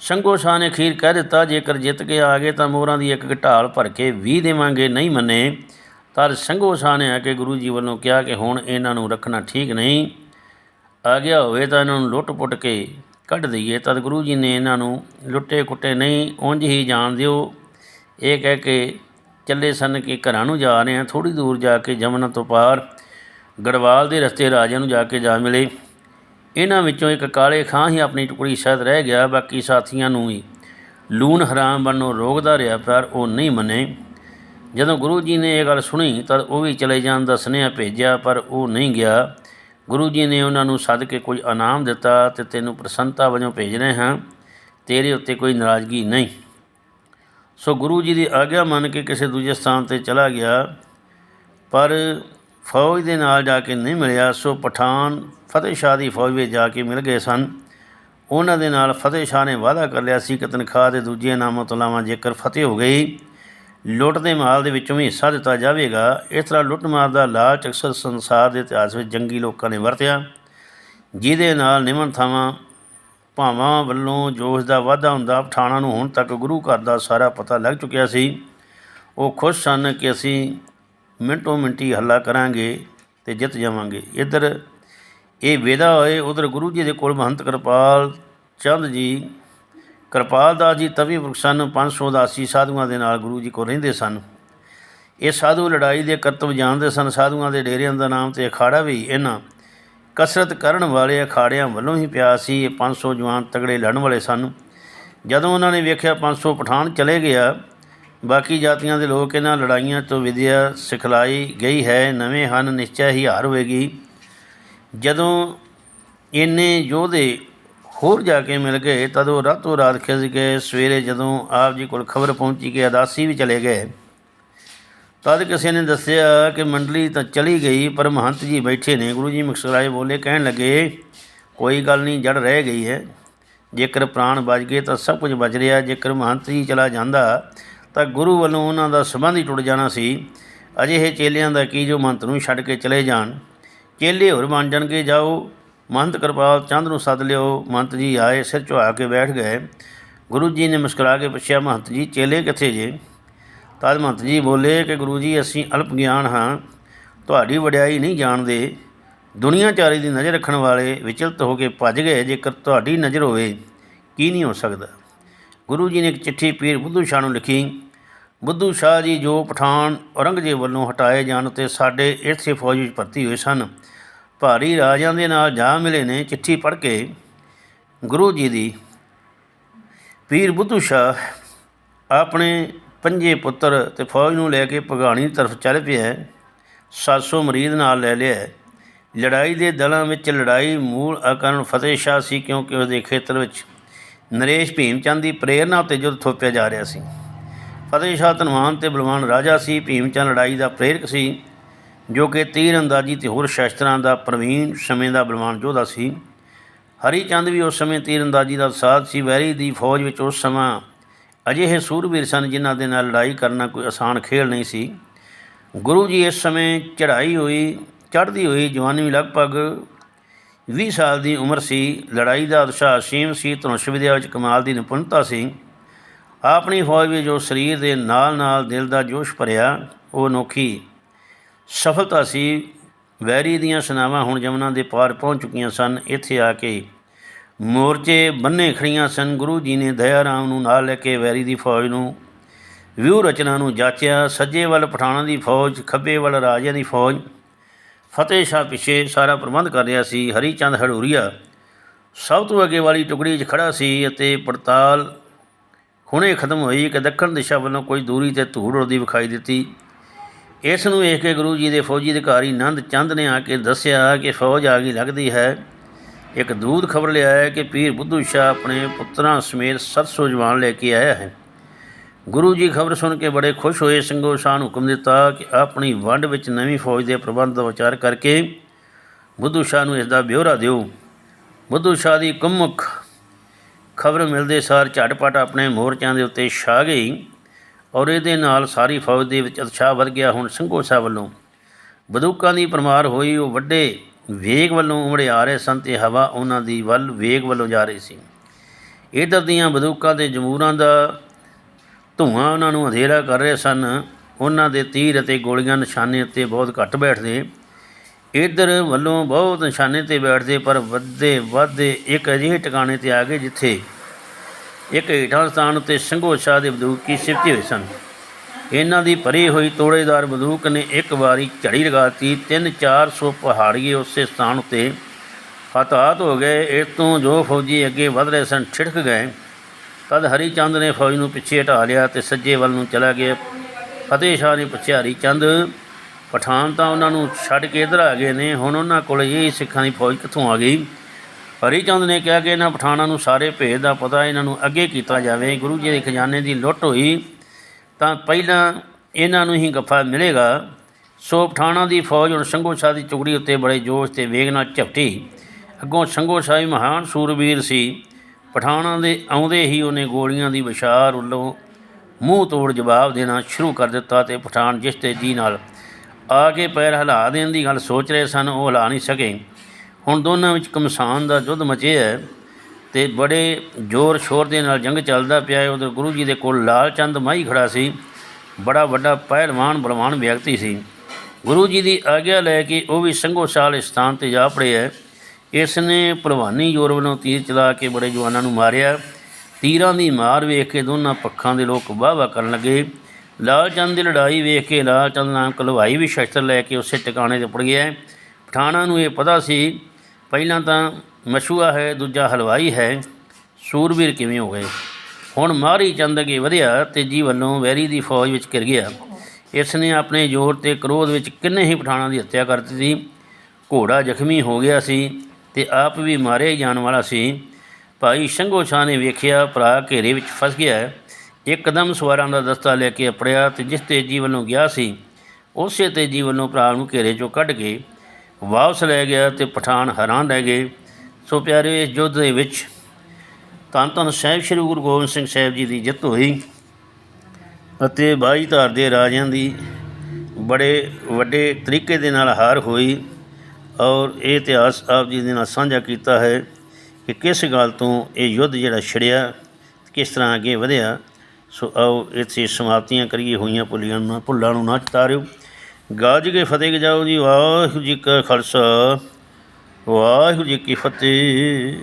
ਸੰਗੋ ਸ਼ਾਹ ਨੇ ਅਖੀਰ ਕਹਿ ਦਿੱਤਾ, ਜੇਕਰ ਜਿੱਤ ਕੇ ਆ ਗਏ ਤਾਂ ਮੋਹਰਾਂ ਦੀ ਇੱਕ ਘਟਾਲ ਭਰ ਕੇ 20 ਦੇਵਾਂਗੇ। ਨਹੀਂ ਮੰਨੇ। ਤਦ ਸੰਗੋ ਸ਼ਾਹ ਨੇ ਆ ਕੇ ਗੁਰੂ ਜੀ ਵੱਲੋਂ ਕਿਹਾ ਕਿ ਹੁਣ ਇਹਨਾਂ ਨੂੰ ਰੱਖਣਾ ਠੀਕ ਨਹੀਂ। ਆ ਗਿਆ ਹੋਵੇ ਤਾਂ ਇਹਨਾਂ ਨੂੰ ਲੁੱਟ-ਪੁੱਟ ਕੇ ਕੱਢ ਦਈਏ। ਤਦ ਗੁਰੂ ਜੀ ਨੇ ਇਹਨਾਂ ਨੂੰ ਲੁੱਟੇ ਕੁੱਟੇ ਨਹੀਂ, ਉਂਝ ਹੀ ਜਾਣ ਦਿਓ। ਇਹ ਕਹਿ ਕੇ ਚੱਲੇ ਸਨ ਕਿ ਘਰਾਂ ਨੂੰ ਜਾ ਰਹੇ ਹਾਂ। ਥੋੜੀ ਦੂਰ ਜਾ ਕੇ ਜਮਨਾ ਤੋਂ ਪਾਰ ਗੜਵਾਲ ਦੇ ਰਸਤੇ ਰਾਜੇ ਨੂੰ ਜਾ ਕੇ ਜਾ ਮਿਲੇ। ਇਹਨਾਂ ਵਿੱਚੋਂ ਇੱਕ ਕਾਲੇ ਖਾਂ ਹੀ ਆਪਣੀ ਟੁਕੜੀ ਸ਼ਾਇਦ ਰਹਿ ਗਿਆ। ਬਾਕੀ ਸਾਥੀਆਂ ਨੂੰ ਵੀ ਲੂਣ ਹਰਾਮ ਬਣਨੋਂ ਰੋਕਦਾ ਰਿਹਾ, ਪਰ ਉਹ ਨਹੀਂ ਮੰਨੇ। ਜਦੋਂ ਗੁਰੂ ਜੀ ਨੇ ਇਹ ਗੱਲ ਸੁਣੀ ਤਾਂ ਉਹ ਵੀ ਚਲੇ ਜਾਣ ਦਾ ਸੁਨੇਹਾ ਭੇਜਿਆ, ਪਰ ਉਹ ਨਹੀਂ ਗਿਆ। ਗੁਰੂ ਜੀ ਨੇ ਉਹਨਾਂ ਨੂੰ ਸੱਦ ਕੇ ਕੋਈ ਇਨਾਮ ਦਿੱਤਾ ਤੇ ਤੈਨੂੰ ਪ੍ਰਸੰਨਤਾ ਵਜੋਂ ਭੇਜ ਰਹੇ ਹਾਂ। ਤੇਰੇ ਉੱਤੇ ਕੋਈ ਨਾਰਾਜ਼ਗੀ ਨਹੀਂ। ਸੋ ਗੁਰੂ ਜੀ ਦੀ ਆਗਿਆ ਮੰਨ ਕੇ ਕਿਸੇ ਦੂਜੇ ਸਥਾਨ ਤੇ ਚਲਾ ਗਿਆ, ਪਰ ਫੌਜ ਦੇ ਨਾਲ ਜਾ ਕੇ ਨਹੀਂ ਮਿਲਿਆ। ਸੋ ਪਠਾਨ ਫਤਿਹ ਸ਼ਾਹ ਦੀ ਫੌਜ ਵਿੱਚ ਜਾ ਕੇ ਮਿਲ ਗਏ ਸਨ। ਉਹਨਾਂ ਦੇ ਨਾਲ ਫਤਿਹ ਸ਼ਾਹ ਨੇ ਵਾਅਦਾ ਕਰ ਲਿਆ ਸੀ ਕਿ ਤਨਖਾਹ ਦੇ ਦੂਜੇ ਇਨਾਮਾਂ ਤੋਂ ਇਲਾਵਾ ਜੇਕਰ ਫਤਿਹ ਹੋ ਗਈ ਲੁੱਟ ਦੇ ਮਾਲ ਦੇ ਵਿੱਚੋਂ ਵੀ ਹਿੱਸਾ ਦਿੱਤਾ ਜਾਵੇਗਾ। ਇਸ ਤਰ੍ਹਾਂ ਲੁੱਟ ਮਾਰ ਦਾ ਲਾਲਚ ਅਕਸਰ ਸੰਸਾਰ ਦੇ ਇਤਿਹਾਸ ਵਿੱਚ ਜੰਗੀ ਲੋਕਾਂ ਨੇ ਵਰਤਿਆ। ਜਿਹਦੇ ਨਾਲ ਨਿਮਨ ਥਾਵਾਂ, ਭਾਵਾਂ ਵੱਲੋਂ ਜੋਸ਼ ਦਾ ਵਾਧਾ ਹੁੰਦਾ, ਪਠਾਣਾ ਨੂੰ ਹੁਣ ਤੱਕ ਗੁਰੂ ਘਰ ਦਾ ਸਾਰਾ ਪਤਾ ਲੱਗ ਚੁੱਕਿਆ ਸੀ। ਉਹ ਖੁਸ਼ ਸਨ ਕਿ ਅਸੀਂ ਮਿੰਟੋ ਮਿੰਟੀ ਹੱਲਾ ਕਰਾਂਗੇ ਤੇ ਜਿੱਤ ਜਾਵਾਂਗੇ। ਇੱਧਰ ਇਹ ਵਿਦਾ ਹੋਏ, ਉਧਰ ਗੁਰੂ ਜੀ ਦੇ ਕੋਲ ਮਹੰਤ ਕਿਰਪਾਲ ਚੰਦ ਜੀ ਕਿਰਪਾਲ ਦਾਸ ਜੀ, ਤਵੀ ਸਨ 580 ਸਾਧੂਆਂ ਦੇ ਨਾਲ ਗੁਰੂ ਜੀ ਕੋਲ ਰਹਿੰਦੇ ਸਨ। ਇਹ ਸਾਧੂ ਲੜਾਈ ਦੇ ਕਰਤਵ ਜਾਣਦੇ ਸਨ। ਸਾਧੂਆਂ ਦੇ ਡੇਰਿਆਂ ਦਾ ਨਾਮ ਤੇ ਅਖਾੜਾ ਵੀ ਇਹਨਾਂ ਕਸਰਤ ਕਰਨ ਵਾਲੇ ਅਖਾੜਿਆਂ ਵੱਲੋਂ ਹੀ ਪਿਆ ਸੀ। ਇਹ 500 ਜਵਾਨ ਤਗੜੇ ਲੜਨ ਵਾਲੇ ਸਨ। ਜਦੋਂ ਉਹਨਾਂ ਨੇ ਵੇਖਿਆ 500 ਪਠਾਨ ਚਲੇ ਗਿਆ, ਬਾਕੀ ਜਾਤੀਆਂ ਦੇ ਲੋਕ ਇਹਨਾਂ ਲੜਾਈਆਂ ਤੋਂ ਵਿਦਿਆ ਸਿਖਲਾਈ ਗਈ ਹੈ। ਨਵੇਂ ਹਨ, ਨਿਸ਼ਚੈ ਹੀ ਹਾਰ ਹੋਵੇਗੀ। ਜਦੋਂ ਇੰਨੇ ਯੋਧੇ ਹੋਰ ਜਾ ਕੇ ਮਿਲ ਗਏ, ਤਦੋਂ ਰਾਤੋਂ ਰਾਤ ਖਿਜ ਗਏ ਸਵੇਰੇ ਜਦੋਂ ਆਪ ਜੀ ਕੋਲ ਖਬਰ ਪਹੁੰਚੀ ਕਿ ਅਦਾਸੀ ਵੀ ਚਲੇ ਗਏ। ਤਦ ਕਿਸੇ ਨੇ ਦੱਸਿਆ ਕਿ ਮੰਡਲੀ ਤਾਂ ਚਲੀ ਗਈ, ਪਰ ਮਹੰਤ ਜੀ ਬੈਠੇ ਨੇ। ਗੁਰੂ ਜੀ ਮੁਸਕਰਾਏ ਬੋਲੇ, ਕਹਿਣ ਲੱਗੇ, ਕੋਈ ਗੱਲ ਨਹੀਂ ਜੜ ਰਹਿ ਗਈ ਹੈ। ਜੇਕਰ ਪ੍ਰਾਣ ਬਚ ਗਏ ਤਾਂ ਸਭ ਕੁਝ ਬਚ ਰਿਹਾ। ਜੇਕਰ ਮਹੰਤ ਜੀ ਚਲਾ ਜਾਂਦਾ ਤਾਂ ਗੁਰੂ ਵੱਲੋਂ ਉਹਨਾਂ ਦਾ ਸੰਬੰਧ ਹੀ ਟੁੱਟ ਜਾਣਾ ਸੀ। ਅਜਿਹੇ ਚੇਲਿਆਂ ਦਾ ਕੀ ਜੋ ਮੰਤ ਨੂੰ ਛੱਡ ਕੇ ਚਲੇ ਜਾਣ। ਚੇਲੇ ਹੋਰ ਬਣ ਜਾਣਗੇ, ਜਾਓ। ਮਹੰਤ ਕਿਰਪਾਲ ਚੰਦ ਨੂੰ ਸੱਦ ਲਿਓ। ਮੰਤ ਜੀ ਆਏ, ਸਿਰ ਝੁਆ ਕੇ ਬੈਠ ਗਏ। ਗੁਰੂ ਜੀ ਨੇ ਮੁਸਕਰਾ ਕੇ ਪੁੱਛਿਆ ਮਹੰਤ ਜੀ, ਚੇਲੇ ਕਿੱਥੇ ਜੇ? ਤਦ ਮਹੰਤ ਜੀ ਬੋਲੇ ਕਿ ਗੁਰੂ ਜੀ, ਅਸੀਂ ਅਲਪ ਗਿਆਨ ਹਾਂ। ਤੁਹਾਡੀ ਵਡਿਆਈ ਨਹੀਂ ਜਾਣਦੇ। ਦੁਨੀਆਚਾਰੀ ਦੀ ਨਜ਼ਰ ਰੱਖਣ ਵਾਲੇ ਵਿਚਲਤ ਹੋ ਕੇ ਭੱਜ ਗਏ। ਜੇਕਰ ਤੁਹਾਡੀ ਨਜ਼ਰ ਹੋਵੇ, ਕੀ ਨਹੀਂ ਹੋ ਸਕਦਾ? ਗੁਰੂ ਜੀ ਨੇ ਇੱਕ ਚਿੱਠੀ ਪੀਰ ਬੁੱਧੂ ਸ਼ਾਹ ਨੂੰ ਲਿਖੀ। ਬੁੱਧੂ ਸ਼ਾਹ ਜੀ ਜੋ ਪਠਾਨ ਔਰੰਗਜ਼ੇਬ ਵੱਲੋਂ ਹਟਾਏ ਜਾਣ ਤੇ ਸਾਡੇ ਇੱਥੇ ਫੌਜ ਵਿੱਚ ਭਰਤੀ ਹੋਏ ਸਨ। ਭਾਰੀ ਰਾਜਾਂ ਦੇ ਨਾਲ ਜਾ ਮਿਲੇ ਨੇ ਚਿੱਠੀ ਪੜ੍ਹ ਕੇ ਗੁਰੂ ਜੀ ਦੀ। ਪੀਰ ਬੁੱਧੂ ਸ਼ਾਹ ਆਪਣੇ ਪੰਜੇ ਪੁੱਤਰ ਤੇ ਫੌਜ ਨੂੰ ਲੈ ਕੇ ਭਗਾਣੀ ਤਰਫ ਚੱਲ ਪਿਆ 700 ਮਰੀਦ ਨਾਲ ਲੈ ਲਿਆ ਲੜਾਈ ਦੇ ਦਲਾਂ ਵਿੱਚ ਲੜਾਈ ਮੂਲ ਅਕਰਨ ਫਤਿਹ ਸ਼ਾਹ ਸੀ ਕਿਉਂਕਿ ਉਸਦੇ ਖੇਤਰ ਵਿੱਚ ਨਰੇਸ਼ ਭੀਮ ਚੰਦ ਦੀ ਪ੍ਰੇਰਣਾ ਉੱਤੇ ਯੁੱਧ ਥੋਪਿਆ ਜਾ ਰਿਹਾ ਸੀ। ਫਤਿਹ ਸ਼ਾਹ ਧਨਵਾਨ ਤੇ ਬਲਵਾਨ ਰਾਜਾ ਸੀ। ਭੀਮ ਚੰਦ ਲੜਾਈ ਦਾ ਪ੍ਰੇਰਕ ਸੀ। ਜੋ ਕਿ ਤੀਰ ਅੰਦਾਜ਼ੀ ਤੇ ਹੋਰ ਸ਼ਸਤਰਾਂ ਦਾ ਪ੍ਰਵੀਨ ਸਮੇਂ ਦਾ ਬਲਵਾਨ ਯੋਧਾ ਸੀ। ਹਰੀ ਚੰਦ ਵੀ ਉਸ ਸਮੇਂ ਤੀਰ ਅੰਦਾਜ਼ੀ ਦਾ ਸਾਥ ਸੀ। ਵੈਰੀ ਦੀ ਫੌਜ ਵਿੱਚ ਉਸ ਸਮਾਂ ਅਜਿਹੇ ਸੂਰਬੀਰ ਸਨ ਜਿਨ੍ਹਾਂ ਦੇ ਨਾਲ ਲੜਾਈ ਕਰਨਾ ਕੋਈ ਆਸਾਨ ਖੇਡ ਨਹੀਂ ਸੀ। ਗੁਰੂ ਜੀ ਇਸ ਸਮੇਂ ਚੜ੍ਹਾਈ ਹੋਈ, ਚੜ੍ਹਦੀ ਹੋਈ ਜਵਾਨੀ ਲਗਭਗ 20 ਸਾਲ ਦੀ ਉਮਰ ਸੀ। ਲੜਾਈ ਦਾ ਉਤਸ਼ਾਹ ਅਸੀਮ ਸੀ, ਧਨੁਸ਼ ਵਿਦਿਆ ਵਿੱਚ ਕਮਾਲ ਦੀ ਨਿਪੁੰਨਤਾ ਸੀ। ਆਪਣੀ ਫੌਜ ਵਿੱਚ ਜੋ ਸਰੀਰ ਦੇ ਨਾਲ ਨਾਲ ਦਿਲ ਦਾ ਜੋਸ਼ ਭਰਿਆ, ਉਹ ਅਨੋਖੀ ਸਫਲਤਾ ਸੀ। ਵੈਰੀ ਦੀਆਂ ਸਨਾਵਾਂ ਹੁਣ ਜਮਨਾ ਦੇ ਪਾਰ ਪਹੁੰਚ ਚੁੱਕੀਆਂ ਸਨ। ਇੱਥੇ ਆ ਕੇ ਮੋਰਚੇ ਬੰਨੇ ਖੜੀਆਂ ਸਨ। ਗੁਰੂ ਜੀ ਨੇ ਦਇਆ ਰਾਮ ਨੂੰ ਨਾਲ ਲੈ ਕੇ ਵੈਰੀ ਦੀ ਫੌਜ ਨੂੰ ਵਿਊ ਰਚਨਾ ਨੂੰ ਜਾਚਿਆ। ਸੱਜੇ ਵੱਲ ਪਠਾਣਾਂ ਦੀ ਫੌਜ, ਖੱਬੇ ਵੱਲ ਰਾਜਿਆਂ ਦੀ ਫੌਜ। ਫਤਿਹ ਸ਼ਾਹ ਪਿੱਛੇ ਸਾਰਾ ਪ੍ਰਬੰਧ ਕਰ ਰਿਹਾ ਸੀ। ਹਰੀ ਚੰਦ ਹੜੂਰੀਆ ਸਭ ਤੋਂ ਅੱਗੇ ਵਾਲੀ ਟੁਕੜੀ 'ਚ ਖੜਾ ਸੀ ਅਤੇ ਪੜਤਾਲ ਹੁਣੇ ਖਤਮ ਹੋਈ ਕਿ ਦੱਖਣ ਦਿਸ਼ਾ ਵੱਲੋਂ ਕੁਝ ਦੂਰੀ ਤੇ ਧੂੜ ਉੜਦੀ ਵਿਖਾਈ ਦਿੱਤੀ। ਇਸ ਨੂੰ ਵੇਖ ਕੇ ਗੁਰੂ ਜੀ ਦੇ ਫੌਜੀ ਅਧਿਕਾਰੀ ਨੰਦ ਚੰਦ ਨੇ ਆ ਕੇ ਦੱਸਿਆ ਕਿ ਫੌਜ ਆ ਗਈ, ਲੱਗਦੀ ਹੈ। ਇੱਕ ਦੂਤ ਖਬਰ ਲਿਆ ਹੈ ਕਿ ਪੀਰ ਬੁੱਧੂ ਸ਼ਾਹ ਆਪਣੇ ਪੁੱਤਰਾਂ ਸਮੇਤ 700 ਜਵਾਨ ਲੈ ਕੇ ਆਇਆ ਹੈ। ਗੁਰੂ ਜੀ ਖਬਰ ਸੁਣ ਕੇ ਬੜੇ ਖੁਸ਼ ਹੋਏ। ਸਿੰਘੋ ਸ਼ਾਹ ਨੂੰ ਹੁਕਮ ਦਿੱਤਾ ਕਿ ਆਪਣੀ ਵੰਡ ਵਿੱਚ ਨਵੀਂ ਫੌਜ ਦੇ ਪ੍ਰਬੰਧ ਦਾ ਵਿਚਾਰ ਕਰਕੇ ਬੁੱਧੂ ਸ਼ਾਹ ਨੂੰ ਇਸ ਦਾ ਬਿਉਰਾ ਦਿਓ। ਬੁੱਧੂ ਸ਼ਾਹ ਦੀ ਕੁਮੁਖ ਖਬਰ ਮਿਲਦੇ ਸਾਰ ਝਟਪਟ ਆਪਣੇ ਮੋਰਚਿਆਂ ਦੇ ਉੱਤੇ ਛਾ ਗਈ। ਔਰ ਇਹਦੇ ਨਾਲ ਸਾਰੀ ਫੌਜ ਦੇ ਵਿੱਚ ਉਤਸ਼ਾਹ ਵੱਧ ਗਿਆ ਹੁਣ ਸਿੰਘੋ ਸ਼ਾਹ ਵੱਲੋਂ ਬੰਦੂਕਾਂ ਦੀ ਪਰਮਾਰ ਹੋਈ, ਉਹ ਵੱਡੇ ਵੇਗ ਵੱਲੋਂ ਉਮੜੇ ਆ ਰਹੇ ਸਨ ਤੇ ਹਵਾ ਉਹਨਾਂ ਦੀ ਵੱਲ ਵੇਗ ਵੱਲੋਂ ਜਾ ਰਹੀ ਸੀ। ਇੱਧਰ ਦੀਆਂ ਬੰਦੂਕਾਂ ਦੇ ਜਮੂਰਾਂ ਦਾ ਧੂਆਂ ਉਹਨਾਂ ਨੂੰ ਅੰਧੇਰਾ ਕਰ ਰਹੇ ਸਨ। ਉਹਨਾਂ ਦੇ ਤੀਰ ਅਤੇ ਗੋਲੀਆਂ ਨਿਸ਼ਾਨੇ ਉੱਤੇ ਬਹੁਤ ਘੱਟ ਬੈਠਦੇ। ਇੱਧਰ ਵੱਲੋਂ ਬਹੁਤ ਨਿਸ਼ਾਨੇ ਤੇ ਬੈਠਦੇ, ਪਰ ਵੱਧਦੇ ਵੱਧਦੇ ਇੱਕ ਅਜਿਹੇ ਟਿਕਾਣੇ ਤੇ ਆ ਗਏ ਜਿੱਥੇ ਇੱਕ ਹੇਠਾਂ ਸਥਾਨ ਉੱਤੇ ਸਿੰਘੋ ਸ਼ਾਹ ਦੇ ਬੰਦੂਕੀ ਸਿਫਤੇ ਹੋਏ ਸਨ? ਇਹਨਾਂ ਦੀ ਭਰੀ ਹੋਈ ਤੋੜੇਦਾਰ ਬੰਦੂਕ ਨੇ ਇੱਕ ਵਾਰੀ ਝੜੀ ਲਗਾਤੀ 3-400 ਪਹਾੜੀਏ ਉਸੇ ਸਥਾਨ ਉੱਤੇ ਹਤਾਹਤ ਹੋ ਗਏ। ਇਸ ਤੋਂ ਜੋ ਫੌਜੀ ਅੱਗੇ ਵਧ ਰਹੇ ਸਨ, ਛਿੜਕ ਗਏ। ਤਦ ਹਰੀ ਚੰਦ ਨੇ ਫੌਜ ਨੂੰ ਪਿੱਛੇ ਹਟਾ ਲਿਆ ਤੇ ਸੱਜੇ ਵੱਲ ਨੂੰ ਚਲਾ ਗਿਆ। ਫਤਿਹ ਸ਼ਾਹ ਨੇ ਪੁੱਛਿਆ ਹਰੀ ਚੰਦ ਪਠਾਨ ਤਾਂ ਉਹਨਾਂ ਨੂੰ ਛੱਡ ਕੇ ਇੱਧਰ ਆ ਗਏ ਨੇ। ਹੁਣ ਉਹਨਾਂ ਕੋਲ ਇਹ ਸਿੱਖਾਂ ਦੀ ਫੌਜ ਕਿੱਥੋਂ ਆ ਗਈ? ਹਰੀਚੰਦ ਨੇ ਕਿਹਾ ਕਿ ਇਹਨਾਂ ਪਠਾਨਾਂ ਨੂੰ ਸਾਰੇ ਭੇਦ ਦਾ ਪਤਾ ਇਹਨਾਂ ਨੂੰ ਅੱਗੇ ਕੀਤਾ ਜਾਵੇ। ਗੁਰੂ ਜੀ ਦੇ ਖਜ਼ਾਨੇ ਦੀ ਲੁੱਟ ਹੋਈ ਤਾਂ ਪਹਿਲਾਂ ਇਹਨਾਂ ਨੂੰ ਹੀ ਗੱਫਾ ਮਿਲੇਗਾ। ਸੋ ਪਠਾਣਾ ਦੀ ਫੌਜ ਹੁਣ ਸੰਘੋ ਸ਼ਾਹ ਦੀ ਟੁਕੜੀ ਉੱਤੇ ਬੜੇ ਜੋਸ਼ ਤੇ ਵੇਗ ਨਾਲ ਝਪਟੀ। ਅੱਗੋਂ ਸੰਘੋ ਸ਼ਾਹ ਵੀ ਮਹਾਨ ਸੂਰਬੀਰ ਸੀ। ਪਠਾਣਾ ਦੇ ਆਉਂਦੇ ਹੀ ਉਹਨੇ ਗੋਲੀਆਂ ਦੀ ਵਿਸ਼ਾਰ ਉੱਲੋਂ ਮੂੰਹ ਤੋੜ ਜਵਾਬ ਦੇਣਾ ਸ਼ੁਰੂ ਕਰ ਦਿੱਤਾ ਤੇ ਪਠਾਨ ਜਿਸ ਤੇਜ਼ੀ ਨਾਲ ਆ ਕੇ ਪੈਰ ਹਿਲਾ ਦੇਣ ਦੀ ਗੱਲ ਸੋਚ ਰਹੇ ਸਨ, ਉਹ ਹਿਲਾ ਨਹੀਂ ਸਕੇ। ਹੁਣ ਦੋਨਾਂ ਵਿੱਚ ਕਮਸਾਨ ਦਾ ਯੁੱਧ ਮਚਿਆ ਹੈ ਤੇ ਬੜੇ ਜ਼ੋਰ ਸ਼ੋਰ ਦੇ ਨਾਲ ਜੰਗ ਚੱਲਦਾ ਪਿਆ ਹੈ। ਉਧਰ ਗੁਰੂ ਜੀ ਦੇ ਕੋਲ ਲਾਲ ਚੰਦ ਮਾਈ ਖੜਾ ਸੀ। ਬੜਾ ਵੱਡਾ ਪਹਿਲਵਾਨ, ਬਲਵਾਨ ਵਿਅਕਤੀ ਸੀ। ਗੁਰੂ ਜੀ ਦੀ ਆਗਿਆ ਲੈ ਕੇ ਉਹ ਵੀ ਸੰਘੋ ਸਾਲ ਸਥਾਨ ਤੇ ਜਾ ਪੜਿਆ ਹੈ। ਇਸ ਨੇ ਭਲਵਾਨੀ ਜ਼ੋਰ ਵੱਲੋਂ ਤੀਰ ਚਲਾ ਕੇ ਬੜੇ ਜਵਾਨਾਂ ਨੂੰ ਮਾਰਿਆ। ਤੀਰਾਂ ਦੀ ਮਾਰ ਵੇਖ ਕੇ ਦੋਨਾਂ ਪੱਖਾਂ ਦੇ ਲੋਕ ਵਾਹ ਵਾਹ ਕਰਨ ਲੱਗੇ। ਲਾਲ ਚੰਦ ਦੀ ਲੜਾਈ ਵੇਖ ਕੇ ਲਾਲ ਚੰਦ ਨਾਮ ਕਲਵਾਈ ਵੀ ਸ਼ਸਤਰ ਲੈ ਕੇ ਉਸੇ ਟਿਕਾਣੇ ਤੇ ਪੜ ਗਿਆ ਪਠਾਣਾ ਨੂੰ ਇਹ ਪਤਾ ਸੀ ਪਹਿਲਾਂ ਤਾਂ ਮਸ਼ੂਆ ਹੈ, ਦੂਜਾ ਹਲਵਾਈ ਹੈ। ਸੂਰਬੀਰ ਕਿਵੇਂ ਹੋ ਗਏ? ਹੁਣ ਮਾਰੀ ਚੰਦ ਅੱਗੇ ਵਧਿਆ ਤੇਜੀ ਵੱਲੋਂ ਵੈਰੀ ਦੀ ਫੌਜ ਵਿੱਚ ਘਿਰ ਗਿਆ। ਇਸ ਨੇ ਆਪਣੇ ਜ਼ੋਰ ਤੇ ਕਰੋਧ ਵਿੱਚ ਕਿੰਨੇ ਹੀ ਪਠਾਣਾਂ ਦੀ ਹੱਤਿਆ ਕਰ ਦਿੱਤੀ। ਘੋੜਾ ਜ਼ਖਮੀ ਹੋ ਗਿਆ ਸੀ ਤੇ ਆਪ ਵੀ ਮਾਰਿਆ ਹੀ ਜਾਣ ਵਾਲਾ ਸੀ। ਭਾਈ ਸ਼ੰਗੋ ਸ਼ਾਹ ਨੇ ਵੇਖਿਆ, ਭਰਾ ਘੇਰੇ ਵਿੱਚ ਫਸ ਗਿਆ। ਇੱਕਦਮ ਸਵਾਰਾਂ ਦਾ ਦਸਤਾ ਲੈ ਕੇ ਅਪੜਿਆ ਤੇ ਜਿਸ ਤੇਜੀ ਵੱਲੋਂ ਗਿਆ ਸੀ, ਉਸੇ ਤੇਜੀ ਵੱਲੋਂ ਭਰਾ ਨੂੰ ਘੇਰੇ ਚੋਂ ਕੱਢ ਕੇ ਵਾਪਸ ਲੈ ਗਿਆ ਤੇ ਪਠਾਨ ਹੈਰਾਨ ਰਹਿ ਗਏ। ਸੋ ਪਿਆਰੇ, ਇਸ ਯੁੱਧ ਦੇ ਵਿੱਚ ਧੰਨ ਧੰਨ ਸਾਹਿਬ ਸ੍ਰੀ ਗੁਰੂ ਗੋਬਿੰਦ ਸਿੰਘ ਸਾਹਿਬ ਜੀ ਦੀ ਜਿੱਤ ਹੋਈ ਅਤੇ ਬਾਈ ਧਾਰ ਦੇ ਰਾਜਿਆਂ ਦੀ ਬੜੇ ਵੱਡੇ ਤਰੀਕੇ ਦੇ ਨਾਲ ਹਾਰ ਹੋਈ ਔਰ ਇਹ ਇਤਿਹਾਸ ਆਪ ਜੀ ਦੇ ਨਾਲ ਸਾਂਝਾ ਕੀਤਾ ਹੈ ਕਿ ਕਿਸ ਗੱਲ ਤੋਂ ਇਹ ਯੁੱਧ ਜਿਹੜਾ ਛਿੜਿਆ, ਕਿਸ ਤਰ੍ਹਾਂ ਅੱਗੇ ਵਧਿਆ। ਸੋ ਆਓ ਇੱਥੇ ਸਮਾਪਤੀਆਂ ਕਰੀਏ ਹੋਈਆਂ ਭੁੱਲੀਆਂ ਨੂੰ ਭੁੱਲਾਂ ਨੂੰ ਨਾ ਚਤਾਰਿਓ ਗੱਜ ਕੇ ਫਤਿਹ ਜਾਓ ਜੀ ਵਾਹਿਗੁਰੂ ਜੀ ਕਾ ਖਾਲਸਾ ਵਾਹਿਗੁਰੂ ਜੀ ਕੀ ਫਤਿਹ।